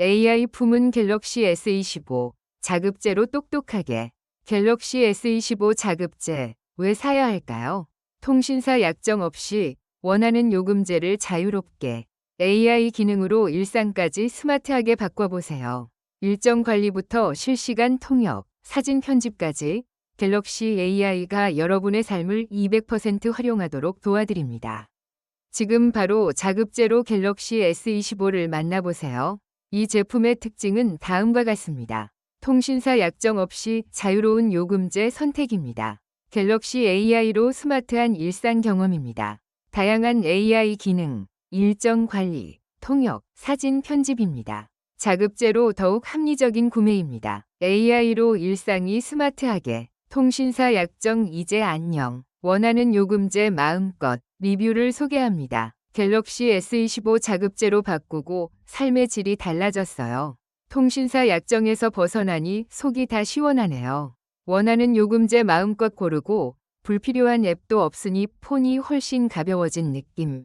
AI 품은 갤럭시 S25 자급제로 똑똑하게 갤럭시 S25 자급제 왜 사야 할까요? 통신사 약정 없이 원하는 요금제를 자유롭게 AI 기능으로 일상까지 스마트하게 바꿔보세요. 일정 관리부터 실시간 통역, 사진 편집까지 갤럭시 AI가 여러분의 삶을 200% 활용하도록 도와드립니다. 지금 바로 자급제로 갤럭시 S25를 만나보세요. 이 제품의 특징은 다음과 같습니다. 통신사 약정 없이 자유로운 요금제 선택입니다. 갤럭시 AI로 스마트한 일상 경험입니다. 다양한 AI 기능, 일정 관리, 통역, 사진 편집입니다. 자급제로 더욱 합리적인 구매입니다. AI로 일상이 스마트하게 통신사 약정 이제 안녕. 원하는 요금제 마음껏 리뷰를 소개합니다. 갤럭시 S25 자급제로 바꾸고 삶의 질이 달라졌어요. 통신사 약정에서 벗어나니 속이 다 시원하네요. 원하는 요금제 마음껏 고르고 불필요한 앱도 없으니 폰이 훨씬 가벼워진 느낌.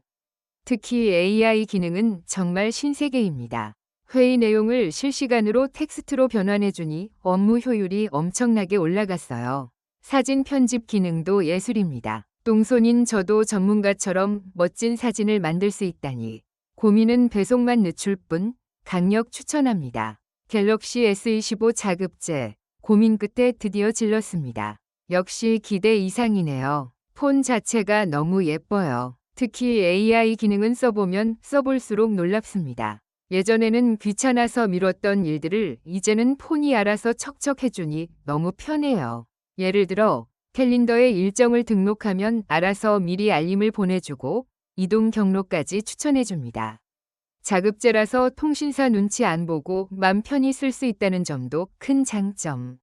특히 AI 기능은 정말 신세계입니다. 회의 내용을 실시간으로 텍스트로 변환해주니 업무 효율이 엄청나게 올라갔어요. 사진 편집 기능도 예술입니다. 똥손인 저도 전문가처럼 멋진 사진을 만들 수 있다니 고민은 배송만 늦출 뿐 강력 추천합니다. 갤럭시 S25 자급제 고민 끝에 드디어 질렀습니다. 역시 기대 이상이네요. 폰 자체가 너무 예뻐요. 특히 AI 기능은 써보면 써볼수록 놀랍습니다. 예전에는 귀찮아서 미뤘던 일들을 이제는 폰이 알아서 척척 해주니 너무 편해요. 예를 들어 캘린더에 일정을 등록하면 알아서 미리 알림을 보내주고 이동 경로까지 추천해줍니다. 자급제라서 통신사 눈치 안 보고 맘 편히 쓸 수 있다는 점도 큰 장점.